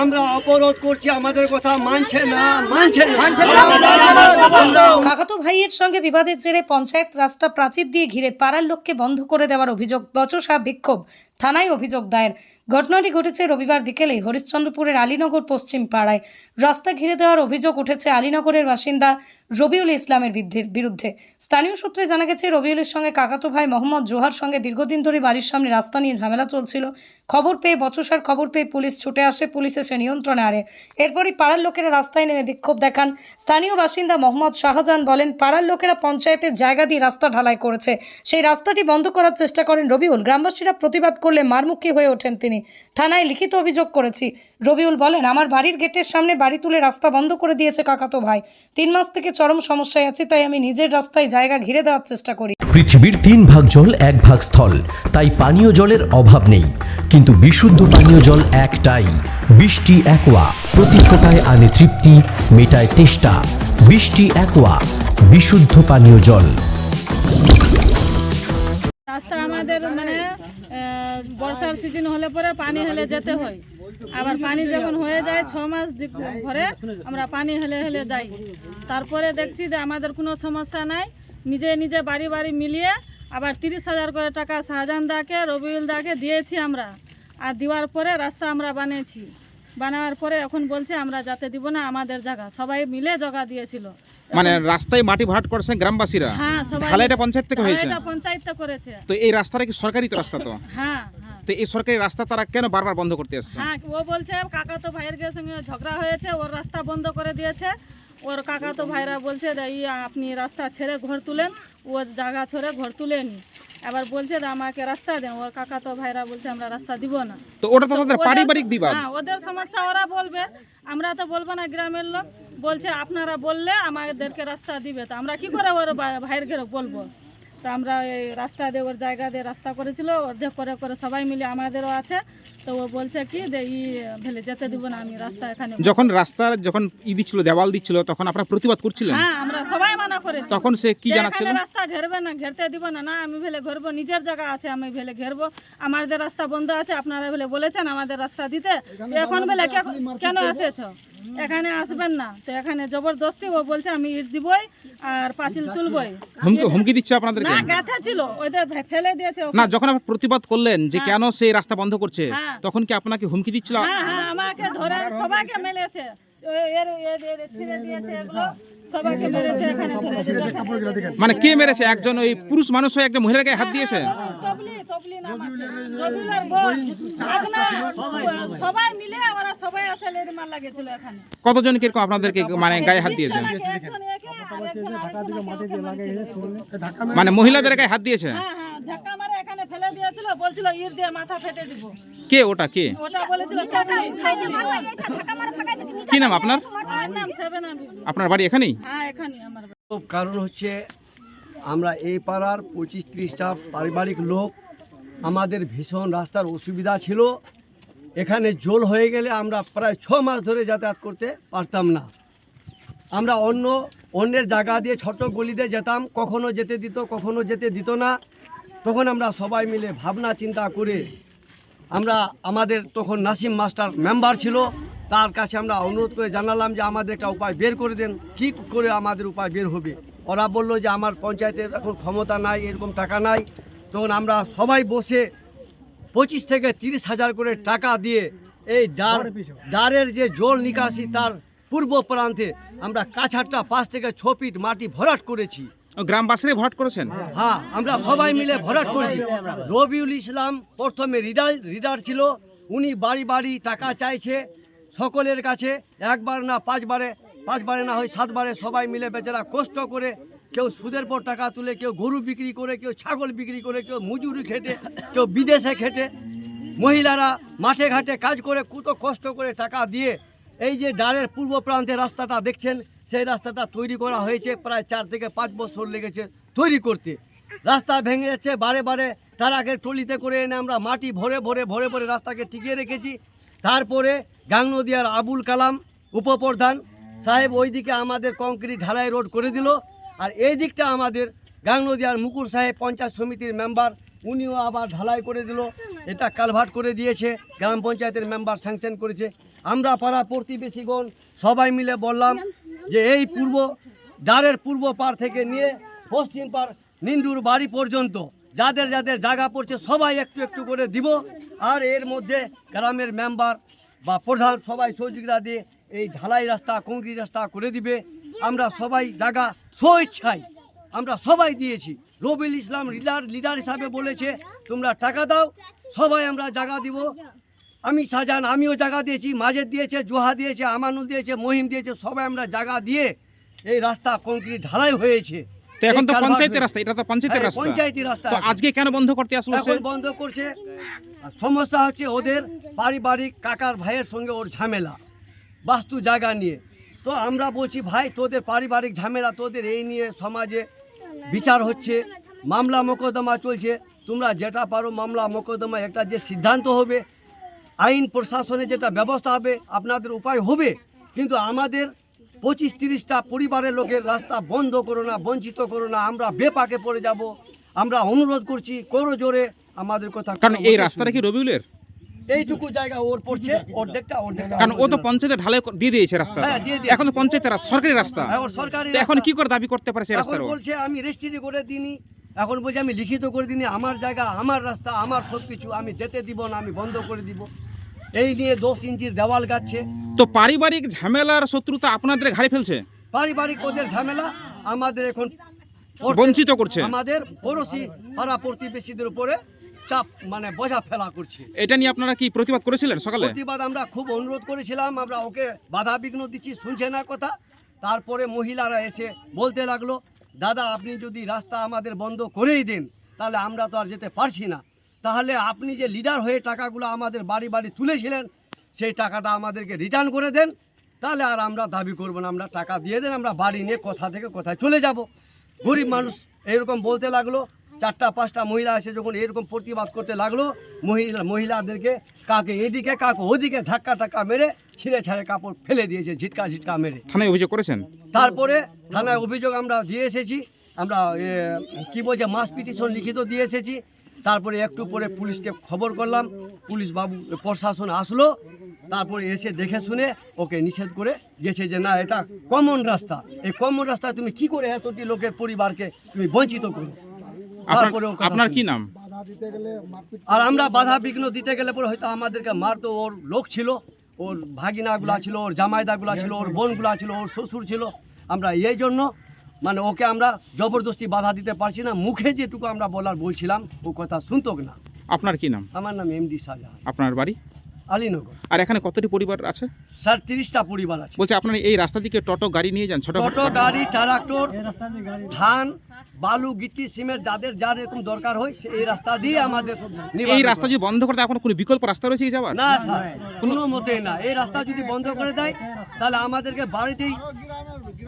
আমরা অবরোধ করছি আমাদের কথা মানছে না মানছে না। কাকাতো ভাইয়ের সঙ্গে বিবাদের জেরে পঞ্চায়েত রাস্তা প্রাচীর দিয়ে ঘিরে পাড়ার লোককে বন্ধ করে দেওয়ার অভিযোগ বচসা বিক্ষোভ। থানায় অভিযোগ দায়ের। ঘটনাটি ঘটেছে রবিবার বিকেলে হরিশ্চন্দ্রপুরের আলীনগর পশ্চিম পাড়ায়। রাস্তা ঘিরে দেওয়ার অভিযোগ উঠেছে আলীনগরের বাসিন্দা রবিউল ইসলামের বিরুদ্ধে। স্থানীয় সূত্রে জানা গেছে, রবিউলের সঙ্গে কাকাতো ভাই মোহাম্মদ জোহার সঙ্গে দীর্ঘদিন ধরে বাড়ির সামনে রাস্তা নিয়ে ঝামেলা চলছিল। খবর পেয়ে, বচসার খবর পেয়ে পুলিশ ছুটে আসে, পুলিশ এসে নিয়ন্ত্রণে আনে। এরপরই পাড়ার লোকেরা রাস্তায় নেমে বিক্ষোভ দেখান। স্থানীয় বাসিন্দা মোহাম্মদ শাহজাহান বলেন, পাড়ার লোকেরা পঞ্চায়েতের জায়গা দিয়ে রাস্তা ঢালাই করেছে। সেই রাস্তাটি বন্ধ করার চেষ্টা করেন রবিউল। গ্রামবাসীরা প্রতিবাদ করলে মারমুখী হয়ে ওঠেন তিনি। থানায় লিখিত অভিযোগ করেছি। রবিউল বলেন, আমার বাড়ির গেটের সামনে বাড়ি তুলে রাস্তা বন্ধ করে দিয়েছে কাকাতো ভাই। তিন মাস থেকে চরম সমস্যায় আছি, তাই আমি নিজের রাস্তায় জায়গা ঘিরে দেওয়ার চেষ্টা করি। পৃথিবীর তিন ভাগ জল এক ভাগ স্থল, তাই পানীয় জলের অভাব নেই। কিন্তু বিশুদ্ধ পানীয় জল একটাই, বৃষ্টি একোয়া। প্রতি ফোটায় আনে তৃপ্তি, মেটায় তেষ্টা। বৃষ্টি একোয়া, বিশুদ্ধ পানীয় জল। সিজন হলে পরে পানি হলে যেতে হয়। আবার পানি যখন হয়ে যায় ছ মাস দিক- ধরে আমরা পানি হলে হলে যাই। তারপরে দেখছি যে আমাদের কোনো সমস্যা নাই। নিজে নিজে বাড়ি বাড়ি মিলিয়ে আবার তিরিশ হাজার করে টাকা শাহজাহান দাকে রবিউল দাকে দিয়েছি আমরা। আর দেওয়ার পরে রাস্তা আমরা বানিয়েছি। বানানোর পরে এখন বলছে আমরা যাতে দিব না আমাদের জায়গা। সবাই মিলে জায়গা দিয়েছিল। মানে রাস্তায় মাটি ভরাট করছে গ্রামবাসীরা। হ্যাঁ সবাই ঢালাইটা পঞ্চায়েত থেকে হয়েছে? তো এই রাস্তাটা কি সরকারি তো রাস্তা তো? হ্যাঁ হ্যাঁ। তো এই সরকারি রাস্তা তারা কেন বারবার বন্ধ করতে আসছে হ্যাঁ ও বলছে কাকা তো ভাইয়ের সঙ্গে ঝগড়া হয়েছে ওর রাস্তা বন্ধ করে দিয়েছে। ওর কাকা তো ভাইরা বলছে আপনি রাস্তা ছেড়ে ঘর তুলেন ও জায়গা ছেড়ে ঘর তুলেনি। এবার বলছে যে আমাকে রাস্তা দেন ওর কাকা তো ভাইরা বলছে আমরা রাস্তা দিব না। তো ওটা তো তাদের পারিবারিক বিবাদ। হ্যাঁ ওদের সমস্যা ওরা বলবে। আমরা তো বলব না গ্রামের লোক। বলছে আপনারা বললে আমাদেরকে রাস্তা দিবে। তো আমরা কি করে ওর ভাইয়ের ঘরে বলব? তো আমরা এই রাস্তা দিয়ে ওর জায়গা দিয়ে রাস্তা করেছিল অর্ধেক করে করে সবাই মিলে আমাদেরও আছে। তো ও বলছে কি যে ই ভেলে যেতে দিব না আমি রাস্তা এখানে যখন রাস্তার যখন ই দিচ্ছিল দেওয়াল দিচ্ছিল তখন আপনারা প্রতিবাদ করছিলেন? হ্যাঁ আমরা সবাই মানা করেছি। তখন সে কি জানাচ্ছিল? রাস্তা ঘেরবে না ঘেরতে দিব না না আমি ভেলে ঘেরবো নিজের জায়গা আছে আমি ভেলে ঘেরবো আমাদের রাস্তা বন্ধ আছে আপনারা ভেলে বলেছেন আমাদের রাস্তা দিতে। এখন বেলে কে- কেন এসেছ? এখানে আসবেন না। তো এখানে জবরদস্তি ও বলছে আমি ইট দিবই আর পাঁচিল তুলবই। হুমকি হুমকি দিচ্ছে আপনাদেরকে? না গাথা ছিল ওদের ফেলে দিয়েছে না যখন আপনারা প্রতিবাদ করলেন যে কেন সেই রাস্তা বন্ধ করছে হ্যাঁ। তখন কি আপনাকে হুমকি দিচ্ছিল? হ্যাঁ হ্যাঁ আমাকে ধরে সবাইকে মেলেছে মানে কে মেরেছে? একজন ওই পুরুষ মানুষ হয়ে একজন মহিলার গায়ে হাত দিয়েছে? তবলি তবলি নাম আছে। রবিউলের বোন আপনার সবাই মিলে আমরা সবাই আসলে মার লাগেছিল এখানে। কতজন কীরকম আপনাদেরকে মানে গায়ে হাত দিয়েছে? মানে মহিলাদের গায়ে হাত দিয়েছে? হ্যাঁ হ্যাঁ ধাক্কা মারে এখানে ফেলে দিয়েছিল বলছিল ইট দিয়ে মাথা ফেটে দিব। কে ওটা কে? ওটা বলেছিল। কি নাম আপনার? আপনার বাড়ি এখানেই? হ্যাঁ এখানে আমার কারণ হচ্ছে আমরা এই পাড়ার পঁচিশ ত্রিশটা পারিবারিক লোক আমাদের ভীষণ রাস্তার অসুবিধা ছিল। এখানে জল হয়ে গেলে আমরা প্রায় ছ মাস ধরে যাতায়াত করতে পারতাম না। আমরা অন্য অন্যের জায়গা দিয়ে ছোট গলিতে যেতাম কখনো যেতে দিত কখনো যেতে দিত না। তখন আমরা সবাই মিলে ভাবনা চিন্তা করে আমরা আমাদের তখন নাসিম মাস্টার মেম্বার ছিল তার কাছে আমরা অনুরোধ করে জানালাম যে আমাদের একটা উপায় বের করে দেন কী করে আমাদের উপায় বের হবে। ওরা বলল যে আমার পঞ্চায়েতের এখন ক্ষমতা নাই এরকম টাকা নাই। তখন আমরা সবাই বসে পঁচিশ থেকে তিরিশ হাজার করে টাকা দিয়ে এই ডার ডারের যে জল নিকাশি তার পূর্ব প্রান্তে আমরা কাছারটা পাঁচ থেকে ছ ফিট মাটি ভরাট করেছি। ও গ্রামবাসীরাই ভরাট করেছেন? হ্যাঁ আমরা সবাই মিলে ভরাট করেছি। রবিউল ইসলাম প্রথমে রিডার রিডার ছিল উনি বাড়ি বাড়ি টাকা চাইছে সকলের কাছে একবার না পাঁচবারে পাঁচবারে না হয় সাতবারে সবাই মিলে বেচারা কষ্ট করে কেউ সুদের পর টাকা তুলে কেউ গরু বিক্রি করে কেউ ছাগল বিক্রি করে কেউ মজুরি খেটে কেউ বিদেশে খেটে মহিলারা মাঠে ঘাটে কাজ করে কত কষ্ট করে টাকা দিয়ে এই যে ডালের পূর্ব প্রান্তে রাস্তাটা দেখছেন, সেই রাস্তাটা তৈরি করা হয়েছে প্রায় চার থেকে পাঁচ বছর লেগেছে তৈরি করতে। রাস্তা ভেঙে যাচ্ছে, বারে বারে ট্রাকের টলিতে করে এনে আমরা মাটি ভরে ভরে ভরে ভরে রাস্তাকে টিকিয়ে রেখেছি। তারপরে গাংনদিয়ার আবুল কালাম উপপ্রধান সাহেব ওইদিকে আমাদের কংক্রিট ঢালাই রোড করে দিল। আর এই দিকটা আমাদের গাংনদিয়ার মুকুল সাহেব পঞ্চায়েত সমিতির মেম্বার, উনিও আবার ঢালাই করে দিল। এটা কালভার্ট করে দিয়েছে, গ্রাম পঞ্চায়েতের মেম্বার স্যাংশন করেছে। আমরা পাড়া প্রতিবেশীগণ সবাই মিলে বললাম যে এই পূর্ব ডারের পূর্ব পার থেকে নিয়ে পশ্চিম পার নিন্দুর বাড়ি পর্যন্ত যাদের যাদের জায়গা পড়ছে সবাই একটু একটু করে দিব। আর এর মধ্যে গ্রামের মেম্বার বা প্রধান সবাই সহযোগিতা দিয়ে এই ঢালাই রাস্তা, কংক্রিট রাস্তা করে দিবে। আমরা সবাই জায়গা স্বইচ্ছায় আমরা সবাই দিয়েছি। রবিল ইসলাম লিডার লিডার হিসাবে বলেছে, তোমরা টাকা দাও, সবাই আমরা জায়গা দিব। আমি সাজান আমিও জায়গা দিয়েছি মাজেদ দিয়েছে জোহা দিয়েছে আমানুল দিয়েছে মহিম দিয়েছে সবাই আমরা জায়গা দিয়ে এই রাস্তা কংক্রিট ঢালাই হয়েছে। এখন তো পঞ্চায়েতের রাস্তা এটা তো পঞ্চায়েতের হ্যাঁ, রাস্তা। পঞ্চায়েতি রাস্তা। তো আজকে কেন বন্ধ করতে আসলো এখন বন্ধ করছে। সমস্যা হচ্ছে ওদের পারিবারিক কাকার ভাইয়ের সঙ্গে ওর ঝামেলা বাস্তু জায়গা নিয়ে। তো আমরা বলছি ভাই তোদের পারিবারিক ঝামেলা তোদের এই নিয়ে সমাজে বিচার হচ্ছে মামলা মোকদ্দমা চলছে। তোমরা যেটা পারো মামলা মোকদ্দমা একটা যে সিদ্ধান্ত হবে আইন প্রশাসনে যেটা ব্যবস্থা হবে আপনাদের উপায় হবে। কিন্তু আমাদের পঁচিশ তিরিশটা পরিবারের লোকের রাস্তা বন্ধ করো না বঞ্চিত করো না আমরা বেপাকে পড়ে যাব। আমরা অনুরোধ করছি করো জোরে আমাদের কথা কারণ এই রাস্তাটা কি রবিউলের? এইটুকু জায়গা ওর পড়ছে অর্ধেকটা অর্ধেকটা কারণ ও তো আমাদের পঞ্চায়েতে ঢালাই দিয়ে দিয়েছে রাস্তা হ্যাঁ, দিয়ে এখন তো পঞ্চায়েতের সরকারি রাস্তা। হ্যাঁ, এখন রাস্তা। কি করে দাবি করতে পারে সেই ও? বলছে আমি রেজিস্ট্রি করে দিইনি এখন বলছে আমি লিখিত করে দিইনি আমার জায়গা আমার রাস্তা আমার সব কিছু আমি যেতে দিব না আমি বন্ধ করে দিব। এই নিয়ে দশ ইঞ্চির দেওয়াল গাচ্ছে। তো পারিবারিক ঝামেলার শত্রুতা আপনাদের ঘাড়ে ফেলছে? পারিবারিক ওদের ঝামেলা আমাদের এখন বঞ্চিত করছে। আমাদের পড়োশি পাড়া প্রতিবেশীদের উপরে চাপ মানে বোঝা ফেলা করছে। এটা নিয়ে আপনারা কি প্রতিবাদ করেছিলেন সকালে? প্রতিবাদ আমরা খুব অনুরোধ করেছিলাম আমরা ওকে বাধা বিঘ্ন দিচ্ছি শুনছে না কথা। তারপরে মহিলারা এসে বলতে লাগল দাদা, আপনি যদি রাস্তা আমাদের বন্ধ করেই দেন, তাহলে আমরা তো আর যেতে পারছি না। তাহলে আপনি যে লিডার হয়ে টাকাগুলো আমাদের বাড়ি বাড়ি তুলেছিলেন, সেই টাকাটা আমাদেরকে রিটার্ন করে দেন। তাহলে আর আমরা দাবি করব না, আমরা টাকা দিয়ে দেন, আমরা বাড়ি নিয়ে কোথা থেকে কোথায় চলে যাব। গরিব মানুষ এরকম বলতে লাগল চারটা পাঁচটা মহিলা এসে যখন এরকম প্রতিবাদ করতে লাগল মহিলা মহিলাদেরকে কাকে এদিকে কাকে ওদিকে ধাক্কা টাক্কা মেরে ছিঁড়ে ছাড়ে কাপড় ফেলে দিয়েছে ঝিটকা ঝিটকা মেরে। থানায় অভিযোগ করেছেন? তারপরে থানায় অভিযোগ আমরা দিয়ে এসেছি আমরা কি বলছে মাস পিটিশন লিখিত দিয়ে এসেছি। তারপরে একটু পরে পুলিশকে খবর করলাম পুলিশ বাবু প্রশাসন আসলো তারপরে এসে দেখে শুনে ওকে নিষেধ করে গেছে যে না এটা কমন রাস্তা। এই কমন রাস্তায় তুমি কি করে এতটি লোকের পরিবারকে তুমি বঞ্চিত করো আপনার কি নাম? আর আমরা বাধা বিঘ্ন দিতে গেলে পরে হয়তো আমাদেরকে মারতো ওর লোক ছিল ওর ভাগিনাগুলা ছিল ওর জামাইদাগুলা ছিল ওর বোনগুলা ছিল ওর শ্বশুর ছিল। আমরা এই জন্য মানে ওকে আমরা জবরদস্তি বাধা দিতে পারছি না। মুখে যেটুকু আমরা বলার বলছিলাম ও কথা শুনতো না। আপনার কি নাম? আমার নাম এমডি শাহজাহান। আপনার বাড়ি? আলীনগর। আর এখানে কতটি পরিবার আছে? স্যার তিরিশটা পরিবার আছে। বলছে আপনার এই রাস্তা দিকে টোটো গাড়ি নিয়ে যান ছোট টোটো গাড়ি ট্রাক্টর ধান বালু গিট্টি সিমেন্ট যাদের যার এরকম দরকার হয় সে এই রাস্তা দিয়ে আমাদের এই রাস্তা যদি বন্ধ করতে এখন কোনো বিকল্প রাস্তা রয়েছে কি যাওয়ার? না স্যার কোনো মতেই না। এই রাস্তা যদি বন্ধ করে দেয় তাহলে আমাদেরকে বাড়িতেই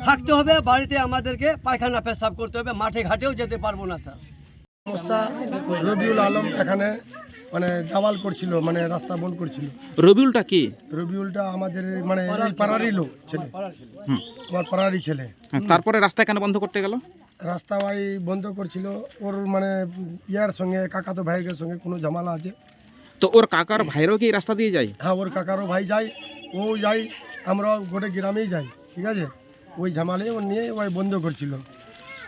থাকতে হবে বাড়িতে আমাদেরকে পায়খানা পেশাব করতে হবে মাঠে ঘাটেও যেতে পারব না স্যার। সমস্যা রবিউল আলম এখানে মানে দাওয়াল করছিল মানে রাস্তা বন্ধ করছিল। রবিউলটা কি? রবিউলটা আমাদের মানে এই পাড়ারই লোক ছেলে। আমার পাড়ারই ছেলে। তারপরে রাস্তা কেন বন্ধ করতে গেল? রাস্তা ভাই বন্ধ করছিল ওর মানে ইয়ার সঙ্গে কাকা তো ভাইয়ের সঙ্গে কোনো ঝামেলা আছে। তো ওর কাকার ভাইরাও কি রাস্তা দিয়ে যায়? হ্যাঁ ওর কাকারও ভাই যাই ও যাই আমরা গোটে গ্রামেই যাই ঠিক আছে? ওই ঝামেলায় ও নিয়ে ওই বন্ধ করছিল।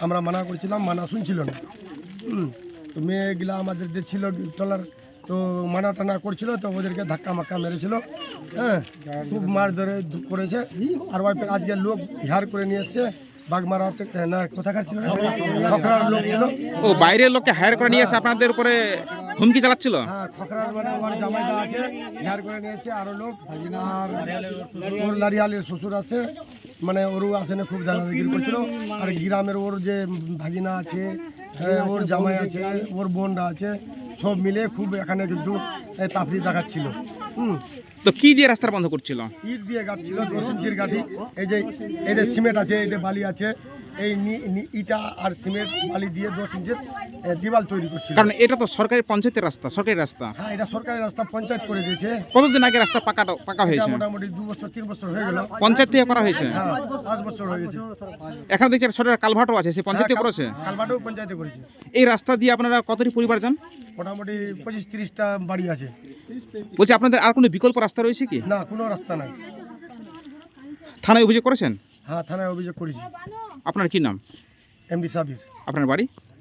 আমরা মানা করছিলাম মানা শুনছিল না। তো মেয়েগুলা আমাদের দেখছিল টলার তো মানা টানা করছিল তো ওদেরকে ধাক্কা মাক্কা মেরেছিল। হ্যাঁ খুব মার ধরে করেছে। আর ওই ফের আজকে লোক হিয়ার করে নিয়ে এসছে বাগমারা থেকে না কোথাকার ছিল? খকরার লোক ছিল। ও বাইরের লোককে হায়ার করে নিয়ে এসে আপনাদের উপরে হুমকি চালাচ্ছিল? হ্যাঁ খকরার মানে জামাইদা আছে হিয়ার করে লোক। আর ওর লারিয়ালের শ্বশুর আছে মানে ওরও আসে না খুব দাদাগিরি করছিল। আর গ্রামের ওর যে ভাগিনা আছে ওর জামাই আছে ওর বোনরা আছে সব মিলে খুব এখানে কিন্তু এই তাপড়ি দেখাচ্ছিল। হুম। তো কি দিয়ে রাস্তা বন্ধ করছিল? ইট দিয়ে গাঁটছিল দশ ইঞ্চির গাঠি এই যে এই যে সিমেন্ট আছে এই যে বালি আছে এই ইটা আর সিমেন্ট বালি দিয়ে দশ ইঞ্চির দেওয়াল তৈরি করছিল। কারণ এটা তো সরকারি পঞ্চায়েতের রাস্তা সরকারি রাস্তা। হ্যাঁ এটা সরকারি রাস্তা পঞ্চায়েত করে দিয়েছে। কতদিন আগে রাস্তা পাকা পাকা হয়েছে? মোটামুটি দু বছর তিন বছর হয়ে গেল। পঞ্চায়েত থেকে করা হয়েছে? হ্যাঁ পাঁচ বছর হয়ে গেছে। এখানে দেখছি একটা কালভাটও আছে সে পঞ্চায়েতে হ্যাঁ, করেছে? কালবাটেও পঞ্চায়েতে করেছে। এই রাস্তা দিয়ে আপনারা কতটি পরিবার যান মোটামুটি পঁচিশ তিরিশটা বাড়ি আছে। বলছি আপনাদের আর কোনো বিকল্প রাস্তা রয়েছে কি? না কোনো রাস্তা নাই। থানায় অভিযোগ করেছেন? হ্যাঁ থানায় অভিযোগ করেছি। আপনার কি নাম? এমডি সাবির। আপনার বাড়ি?